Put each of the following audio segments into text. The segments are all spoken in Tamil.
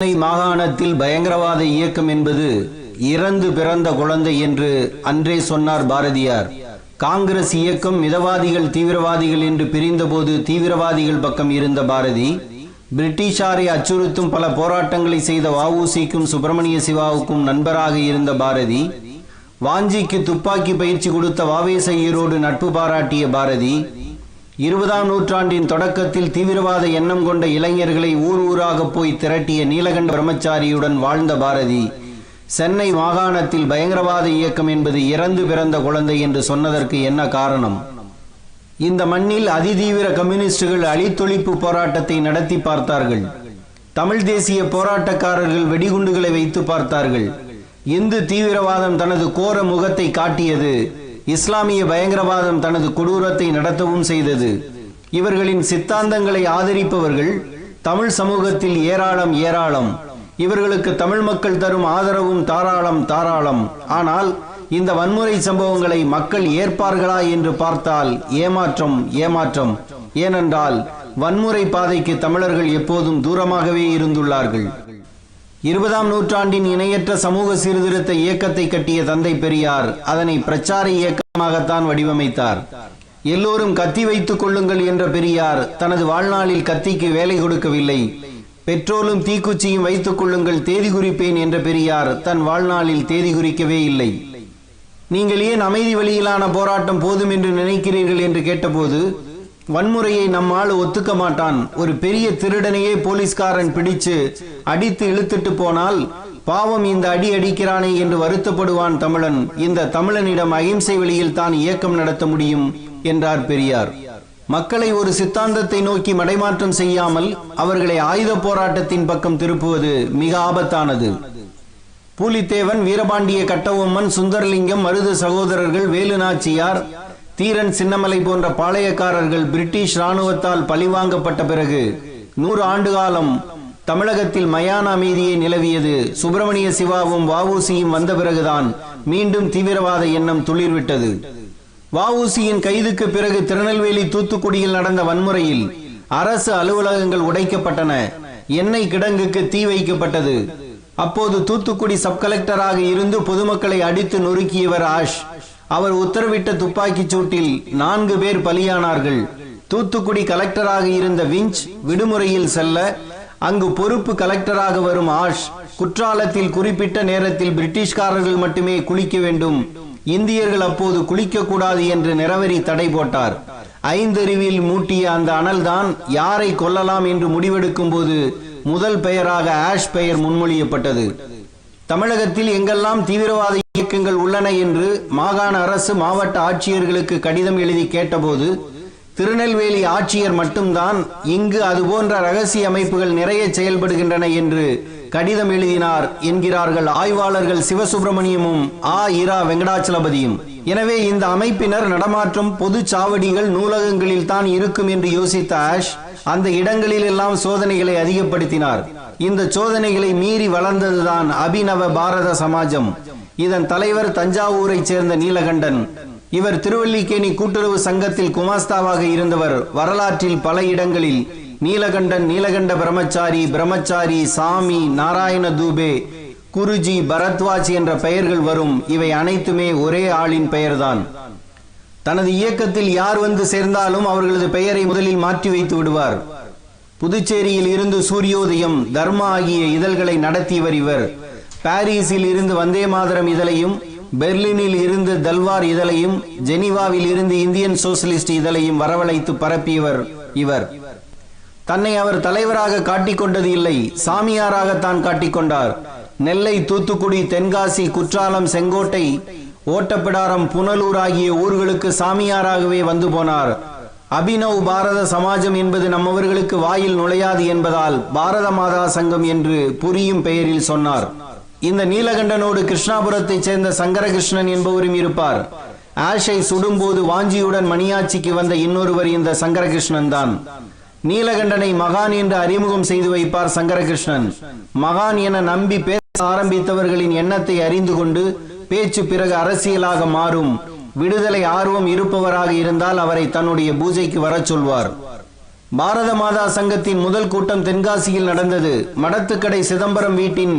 சென்னை மாகாணத்தில் பயங்கரவாத இயக்கம் என்பது இறந்து பிறந்த குழந்தை என்று அன்றே சொன்னார் பாரதியார். காங்கிரஸ் இயக்கம் மிதவாதிகள் தீவிரவாதிகள் என்று பிரிந்தபோது தீவிரவாதிகள் பக்கம் இருந்த பாரதி பிரிட்டிஷாரை அச்சுறுத்தும் பல போராட்டங்களை செய்த வஉசிக்கும் சுப்பிரமணிய சிவாவுக்கும் நண்பராக இருந்த பாரதி வாஞ்சிக்கு துப்பாக்கி பயிற்சி கொடுத்த வாவேசையரோடு நட்பு பாராட்டிய பாரதி இருபதாம் நூற்றாண்டின் தொடக்கத்தில் தீவிரவாத எண்ணம் கொண்ட இளைஞர்களை ஊர் ஊராக போய் திரட்டிய நீலகண்ட பிரம்மச்சாரியுடன் வாழ்ந்த பாரதி. சென்னை மாகாணத்தில் பயங்கரவாத இயக்கம் என்பது இறந்து பிறந்த குழந்தை என்று சொன்னதற்கு என்ன காரணம்? இந்த மண்ணில் அதிதீவிர கம்யூனிஸ்டுகள் அழித்தொழிப்பு போராட்டத்தை நடத்தி பார்த்தார்கள். தமிழ் தேசிய போராட்டக்காரர்கள் வெடிகுண்டுகளை வைத்து பார்த்தார்கள். இந்து தீவிரவாதம் தனது கோர முகத்தை காட்டியது இஸ்லாமிய பயங்கரவாதம் தனது கொடூரத்தை நடத்தவும் செய்தது. இவர்களின் சித்தாந்தங்களை ஆதரிப்பவர்கள் தமிழ் சமூகத்தில் ஏராளம் ஏராளம். இவர்களுக்கு தமிழ் மக்கள் தரும் ஆதரவும் தாராளம் தாராளம். ஆனால் இந்த வன்முறை சம்பவங்களை மக்கள் ஏற்பார்களா என்று பார்த்தால் ஏமாற்றம் ஏமாற்றம். ஏனென்றால் வன்முறை பாதைக்கு தமிழர்கள் எப்போதும் தூரமாகவே இருந்துள்ளார்கள். இருபதாம் நூற்றாண்டின் இணையற்ற சமூக சீர்திருத்த இயக்கத்தை கட்டிய தந்தை பெரியார் அதனை பிரச்சார இயக்கமாகத்தான் வடிவமைத்தார். எல்லோரும் கத்தி வைத்துக் கொள்ளுங்கள் என்ற பெரியார் தனது வாழ்நாளில் கத்திக்கு வேலை கொடுக்கவில்லை. பெட்ரோலும் தீக்குச்சியும் வைத்துக் கொள்ளுங்கள் தேதி குறிப்பேன் என்ற பெரியார் தன் வாழ்நாளில் தேதி குறிக்கவே இல்லை. நீங்கள் ஏன் அமைதி வழியிலான போராட்டம் போதும் என்று நினைக்கிறீர்கள் என்று கேட்டபோது வன்முறையை நம்மால் ஒத்துக்க மாட்டான். ஒரு பெரிய திருடனையே போலீஸ்காரன் பிடிச்சு அடித்து இழுத்துட்டு போனால் பாவம் இந்த அடி அடிக்கிறானே என்று வருத்தப்படுவான் தமிழன். இந்த தமிழனிடம் அகிம்சை வழியில் தான் இயக்கம் நடத்த முடியும் என்றார் பெரியார். மக்களை ஒரு சித்தாந்தத்தை நோக்கி மடைமாற்றம் செய்யாமல் அவர்களை ஆயுத போராட்டத்தின் பக்கம் திருப்புவது மிக ஆபத்தானது. பூலித்தேவன் வீரபாண்டிய கட்டபொம்மன் சுந்தரலிங்கம் மருது சகோதரர்கள் வேலுநாச்சியார் தீரன் சின்னமலை போன்ற பாளையக்காரர்கள் பிரிட்டிஷ் ராணுவத்தால் பழிவாங்கப்பட்ட பிறகு நூறு ஆண்டு காலம் தமிழகத்தில் மயான அமைதியை நிலவியது. சுப்பிரமணிய சிவாவும் வவுசியும் வந்த பிறகுதான் மீண்டும் தீவிரவாத எண்ணம் துளிர்விட்டது. வவுசியின் கைதுக்கு பிறகு திருநெல்வேலி தூத்துக்குடியில் நடந்த வன்முறையில் அரசு அலுவலகங்கள் உடைக்கப்பட்டன. எண்ணெய் கிடங்குக்கு தீ வைக்கப்பட்டது. அப்போது தூத்துக்குடி சப் கலெக்டராக இருந்து பொதுமக்களை அடித்து நொறுக்கியவர் ஆஷ். அவர் உத்தரவிட்ட துப்பாக்கிச் சூட்டில் நான்கு பேர் பலியானார்கள். தூத்துக்குடி கலெக்டராக இருந்த விஞ்ச் விடுமுறையில் செல்ல அங்கு பொறுப்பு கலெக்டராக வரும் ஆஷ் குற்றாலத்தில் குறிப்பிட்ட நேரத்தில் பிரிட்டிஷ்காரர்கள் மட்டுமே குளிக்க வேண்டும். இந்தியர்கள் அப்போது குளிக்க கூடாது என்று நிறவரி தடை போட்டார். ஐந்தறிவில் மூட்டிய அந்த அனல்தான் யாரை கொல்லலாம் என்று முடிவெடுக்கும் போது முதல் பெயராக ஆஷ் பெயர் முன்மொழியப்பட்டது. தமிழகத்தில் எங்கெல்லாம் தீவிரவாத இயக்கங்கள் உள்ளன என்று மாகாண அரசு மாவட்ட ஆட்சியர்களுக்கு கடிதம் எழுதி கேட்டபோது திருநெல்வேலி ஆட்சியர் மட்டும்தான் இங்கு அதுபோன்ற ரகசிய அமைப்புகள் நிறைய செயல்படுகின்றன என்று கடிதம் எழுதினார் என்கிறார்கள் ஆய்வாளர்கள் சிவசுப்பிரமணியமும் ஆ. இரா. வெங்கடாச்சலபதியும். எனவே இந்த அமைப்பினர் நடமாற்றும் பொது சாவடிகள் நூலகங்களில் தான் இருக்கும் என்று யோசித்த ஆஷ் அந்த இடங்களில் எல்லாம் சோதனைகளை அதிகப்படுத்தினார். இந்த சோதனைகளை மீறி வளர்ந்ததுதான் அபிநவ பாரத சமாஜம். இதன் தலைவர் தஞ்சாவூரைச் சேர்ந்த நீலகண்டன். இவர் திருவல்லிக்கேணி கூட்டுறவு சங்கத்தில் குமாஸ்தாவாக இருந்தவர். வரலாற்றில் பல இடங்களில் நீலகண்டன் நீலகண்ட பிரம்மச்சாரி பிரம்மச்சாரி சாமி நாராயண தூபே குருஜி பரத்வாஜ் என்ற பெயர்கள் வரும். இவை அனைத்துமே ஒரே ஆளின் பெயர்தான். தனது இயக்கத்தில் யார் வந்து சேர்ந்தாலும் அவர்களது பெயரை முதலில் மாற்றி வைத்து விடுவார். புதுச்சேரியில் இருந்து சூரியோதயம் தர்மா ஆகிய இதழ்களை நடத்தியவர் இவர். பாரிஸில் இருந்து வந்தே மாதரம் இதழையும் பெர்லினில் இருந்து தல்வார் இதழையும் ஜெனீவாவில் இருந்து இந்தியன் சோசியலிஸ்ட் இதழையும் வரவழைத்து பரப்பியவர் இவர். தன்னை அவர் தலைவராக காட்டிக்கொண்டது இல்லை சாமியாராகத்தான் காட்டிக்கொண்டார் நெல்லை தூத்துக்குடி தென்காசி குற்றாலம் செங்கோட்டை ஓட்டப்பிடாரம் புனலூர் ஆகிய ஊர்களுக்கு சாமியாராகவே வந்து போனார். அபினவ் பாரத சமாஜம் என்பது நம்மவர்களுக்கு வாயில் நுழையாது என்பதால் பாரத மாதா சங்கம் என்று புரியும் பெயரில் சொன்னார். இந்த நீலகண்டனோடு கிருஷ்ணாபுரத்தைச் சேர்ந்த சங்கரகிருஷ்ணன் என்பவரும் இருப்பார். ஆஷை சுடும்போது வாஞ்சியுடன் மணியாட்சிக்கு வந்த இன்னொருவர் இந்த சங்கரகிருஷ்ணன் தான். நீலகண்டனை மகான் என்று அறிமுகம் செய்து வைப்பார் சங்கரகிருஷ்ணன். மகான் என நம்பி பேச ஆரம்பித்தவர்களின் எண்ணத்தை அறிந்து கொண்டு பேச்சு பிறகு அரசியலாக மாறும். விடுதலை ஆர்வம் இருப்பவராக இருந்தால் அவரை தன்னுடைய பூஜைக்கு வரச் சொல்வார். பாரத மாதா சங்கத்தின் முதல் கூட்டம் தென்காசியில் நடந்தது. மடத்துக்கடை சிதம்பரம் வீட்டின்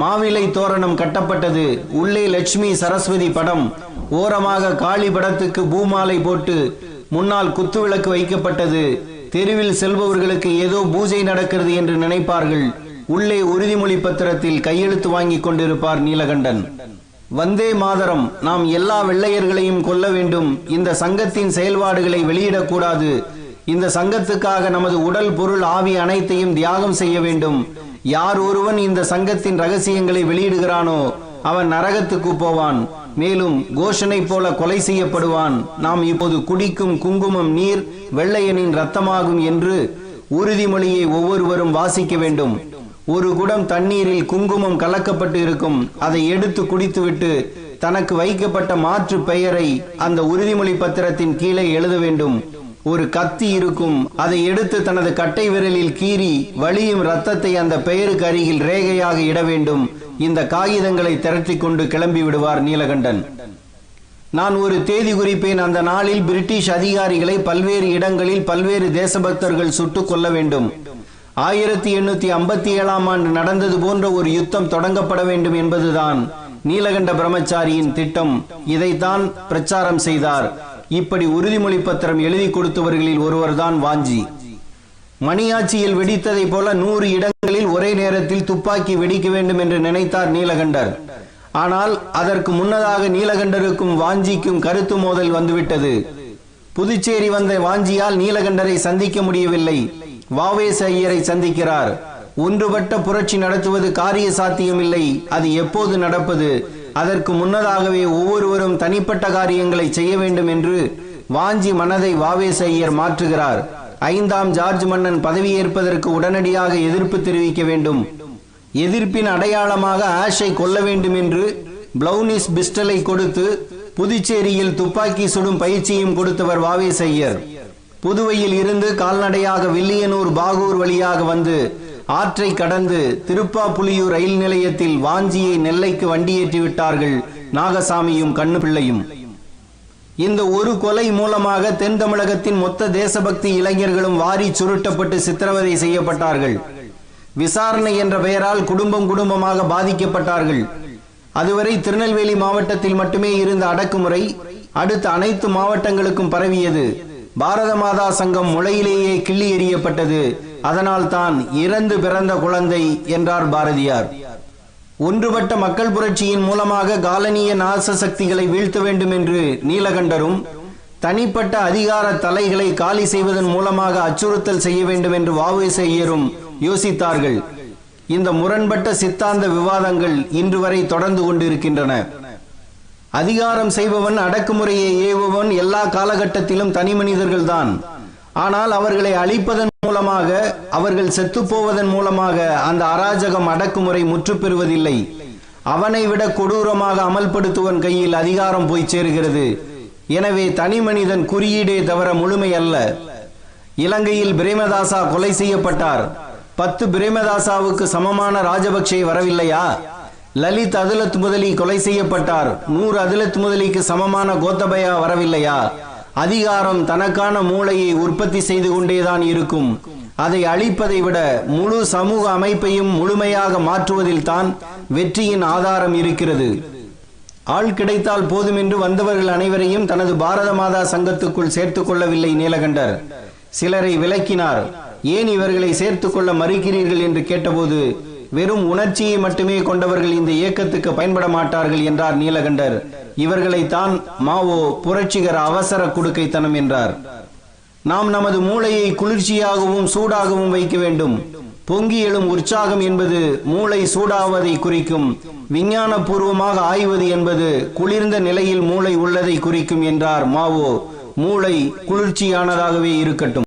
மாவிலை தோரணம் கட்டப்பட்டது. உள்ளே லட்சுமி சரஸ்வதி படம். ஓரமாக காளி படத்துக்கு பூமாலை போட்டு முன்னால் குத்துவிளக்கு வைக்கப்பட்டது. தெருவில் செல்பவர்களுக்கு ஏதோ பூஜை நடக்கிறது என்று நினைப்பார்கள். உள்ளே உறுதிமொழி பத்திரத்தில் கையெழுத்து வாங்கி கொண்டிருப்பார் நீலகண்டன். வந்தே மாதரம் நாம் எல்லா வெள்ளையர்களையும் கொல்ல வேண்டும். இந்த சங்கத்தின் செயல்பாடுகளை வெளியிடக்கூடாது. இந்த சங்கத்துக்காக நமது உடல் பொருள் ஆவி அனைத்தையும் தியாகம் செய்ய வேண்டும். யார் ஒருவன் இந்த சங்கத்தின் ரகசியங்களை வெளியிடுகிறானோ அவன் நரகத்துக்கு போவான். மேலும் கோஷனை போல கொலை செய்யப்படுவான். நாம் இப்போது குடிக்கும் குங்குமம் நீர் வெள்ளையனின் ரத்தமாகும் என்று உறுதிமொழியை ஒவ்வொருவரும் வாசிக்க வேண்டும். ஒரு குடம் தண்ணீரில் குங்குமம் கலக்கப்பட்டு இருக்கும். அதை எடுத்து குடித்துவிட்டு தனக்கு வைக்கப்பட்ட மாற்று பெயரை அந்த உறுதிமொழி பத்திரத்தின் கீழே எழுத வேண்டும். ஒரு கத்தி இருக்கும். அதை எடுத்து தனது கட்டை விரலில் கீறி வழியும் ரத்தத்தை அந்த பெயருக்கு அருகில் ரேகையாக இட வேண்டும். இந்த காகிதங்களை திரட்டி கொண்டு கிளம்பி விடுவார் நீலகண்டன். நான் ஒரு தேதி குறிப்பேன். அந்த நாளில் பிரிட்டிஷ் அதிகாரிகளை பல்வேறு இடங்களில் பல்வேறு தேசபக்தர்கள் சுட்டுக் கொள்ள வேண்டும். ஆயிரத்தி எண்ணூத்தி ஐம்பத்தி ஏழாம் ஆண்டு நடந்தது போன்ற ஒரு யுத்தம் தொடங்கப்பட வேண்டும் என்பதுதான் நீலகண்ட பிரம்மச்சாரியின் திட்டம். இதைத்தான் பிரச்சாரம் செய்தார். இப்படி உறுதிமொழி பத்திரம் எழுதி கொடுத்தவர்களில் ஒருவர்தான் வாஞ்சி. மணியாட்சியில் வெடித்ததைப் போல நூறு இடங்களில் ஒரே நேரத்தில் துப்பாக்கி வெடிக்க வேண்டும் என்று நினைத்தார் நீலகண்டர். ஆனால் அதற்கு முன்னதாக நீலகண்டருக்கும் வாஞ்சிக்கும் கருத்து மோதல் வந்துவிட்டது. புதுச்சேரி வந்த வாஞ்சியால் நீலகண்டரை சந்திக்க முடியவில்லை. வாவேச ஐயரை சந்திக்கிறார். ஒன்றுபட்ட புரட்சி நடத்துவது காரிய சாத்தியமில்லை அது எப்போது நடப்பது? அதற்கு முன்னதாகவே ஒவ்வொருவரும் தனிப்பட்ட காரியங்களை செய்ய வேண்டும் என்று வாஞ்சி மனதை வாவேச ஐயர் மாற்றுகிறார். ஐந்தாம் ஜார்ஜ் மன்னன் பதவியேற்பதற்கு உடனடியாக எதிர்ப்பு தெரிவிக்க வேண்டும். எதிர்ப்பின் அடையாளமாக ஆஷை கொல்ல வேண்டும் என்று பிளவுனிஸ் பிஸ்டலை கொடுத்து புதுச்சேரியில் துப்பாக்கி சுடும் பயிற்சியும் கொடுத்தவர் வாவேசையர். புதுவையில் இருந்து கால்நடையாக வில்லியனூர் பாகூர் வழியாக வந்து ஆற்றை கடந்து திருப்பாப்புலியூர் ரயில் நிலையத்தில் வாஞ்சியை நெல்லைக்கு வண்டியேற்றி விட்டார்கள் நாகசாமியும் கண்ணுபிள்ளையும் இந்த ஒரு கொலை மூலமாக தென் தமிழகத்தின் மொத்த தேசபக்தி இளைஞர்களும் வாரி சுருட்டப்பட்டு சித்திரவதை செய்யப்பட்டார்கள். விசாரணை என்ற பெயரால் குடும்பம் குடும்பமாக பாதிக்கப்பட்டார்கள். அதுவரை திருநெல்வேலி மாவட்டத்தில் மட்டுமே இருந்த அடக்குமுறை அடுத்த அனைத்து மாவட்டங்களுக்கும் பரவியது. பாரத மாதா சங்கம் முளையிலேயே கிள்ளி எறியப்பட்டது. அதனால் தான் இறந்து பிறந்த குழந்தை என்றார் பாரதியார். ஒன்றுபட்ட மக்கள் புரட்சியின் மூலமாக காலனிய நாச சக்திகளை வீழ்த்த வேண்டும் என்று நீலகண்டரும் தனிப்பட்ட அதிகார தலைகளை காலி செய்வதன் மூலமாக அச்சுறுத்தல் செய்ய வேண்டும் என்று வாவேசையரும் யோசித்தார்கள். இந்த முரண்பட்ட சித்தாந்த விவாதங்கள் இன்று வரை தொடர்ந்து கொண்டிருக்கின்றன. அதிகாரம் செய்பவன் அடக்குமுறையை ஏவுபவன் எல்லா காலகட்டத்திலும் தனி மனிதர்கள்தான். ஆனால் அவர்களை அழிப்பதன் மூலமாக அவர்கள் செத்துப்போவதன் மூலமாக அந்த அராஜகம் அடக்குமுறை முற்று பெறுவதில்லை அவனை விட கொடூரமாக அமல்படுத்துவன் கையில் அதிகாரம் போய் சேருகிறது. எனவே தனி மனிதன் குறியீடே தவிர முழுமை அல்ல. இலங்கையில் பிரேமதாசா கொலை செய்யப்பட்டார். பத்து பிரேமதாசாவுக்கு சமமான ராஜபக்சே வரவில்லையா? லலித் அதுலத் முதலி கொலை செய்யப்பட்டார். நூறு அதுலத் முதலிக்கு சமமான கோத்தபயா வரவில்லையா? அதிகாரம் தனக்கான மூளையை உற்பத்தி செய்து கொண்டேதான் இருக்கும். அதை அழிப்பதை விட முழு சமூக அமைப்பையும் முழுமையாக மாற்றுவதில் தான் வெற்றியின் ஆதாரம் இருக்கிறது. ஆள் கிடைத்தால் போதும் என்று வந்தவர்கள் அனைவரையும் தனது பாரத மாதா சங்கத்துக்குள் சேர்த்துக் கொள்ளவில்லை நீலகண்டர். சிலரை விலக்கினார். ஏன் இவர்களை சேர்த்துக் கொள்ள மறுக்கிறீர்கள் என்று கேட்டபோது வெறும் உணர்ச்சியை மட்டுமே கொண்டவர்கள் இந்த இயக்கத்துக்கு பயன்பட மாட்டார்கள் என்றார் நீலகண்டர். இவர்களை தான் மாவோ புரட்சிகர அவசர குடுக்கைத்தனம் என்றார். நாம் நமது மூளையை குளிர்ச்சியாகவும் சூடாகவும் வைக்க வேண்டும். பொங்கி எழும் உற்சாகம் என்பது மூளை சூடாவதை குறிக்கும் விஞ்ஞான பூர்வமாக ஆய்வது என்பது குளிர்ந்த நிலையில் மூளை உள்ளதை குறிக்கும் என்றார் மாவோ. மூளை குளிர்ச்சியானதாகவே இருக்கட்டும்.